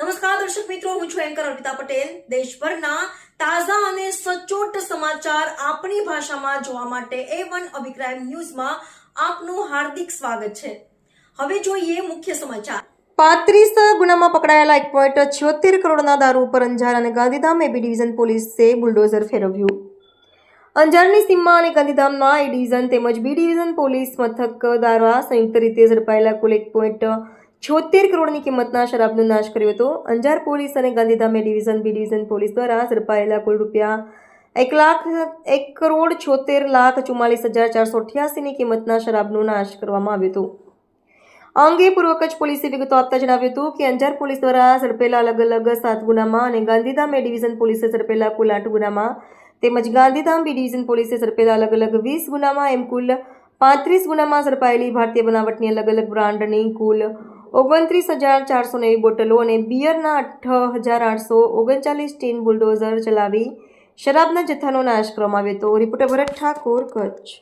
નમસ્કાર, દર્શક મિત્રો, હું છું એન્કર અર્પિતા પટેલ. દેશભરના તાજા અને સચોટ સમાચાર આપણી ભાષામાં જોવા માટે એ વન અભિક્રાઇમ ન્યૂઝમાં આપનું હાર્દિક સ્વાગત છે. હવે જોઈએ મુખ્ય સમાચાર. પાંત્રીસ ગુનામાં પકડાયેલા એક પોઈન્ટ છોતેર કરોડના દારૂ ઉપર અંજાર અને ગાંધીધામ એબી ડિવિઝન પોલીસે બુલડોઝર ફેરવ્યું. અંજારની સીમમાં અને ગાંધીધામના એ ડિવિઝન તેમજ બી ડિવિઝન પોલીસ મથક દ્વારા સંયુક્ત રીતે ઝડપાયેલા કુલ એક પોઈન્ટ છોતેર કરોડની કિંમતના શરાબનો નાશ કર્યો હતો. અંજાર પોલીસ અને Gandhidham division, B division police દ્વારા ઝડપાયેલા કુલ રૂપિયા એક લાખ, એક કરોડ છોતેર લાખ ચુમ્માલીસ હજાર ચારસો અઠ્યાસીની કિંમતના શરાબનો નાશ કરવામાં આવ્યો હતો. આ અંગે પૂર્વ કચ્છ પોલીસે વિગતો આપતા જણાવ્યું હતું કે અંજાર પોલીસ દ્વારા ઝડપેલા અલગ અલગ સાત ગુનામાં અને ગાંધીધામ એ ડિવિઝન પોલીસે ઝડપેલા કુલ આઠ ગુનામાં તેમજ ગાંધીધામ બી ડિવિઝન પોલીસે ઝડપેલા અલગ અલગ વીસ ગુનામાં એમ કુલ પાંત્રીસ ગુનામાં ઝડપાયેલી ભારતીય બનાવટની અલગ અલગ બ્રાન્ડની કુલ ઓગણત્રીસ હજાર ચારસો નેવી બોટલો અને બિયરના અઠ હજાર આઠસો ઓગણચાલીસ ટીન બુલડોઝર ચલાવી શરાબના જથ્થાનો નાશ કરવામાં આવ્યો હતો. રિપોર્ટર ભરત ઠાકોર કચ્છ.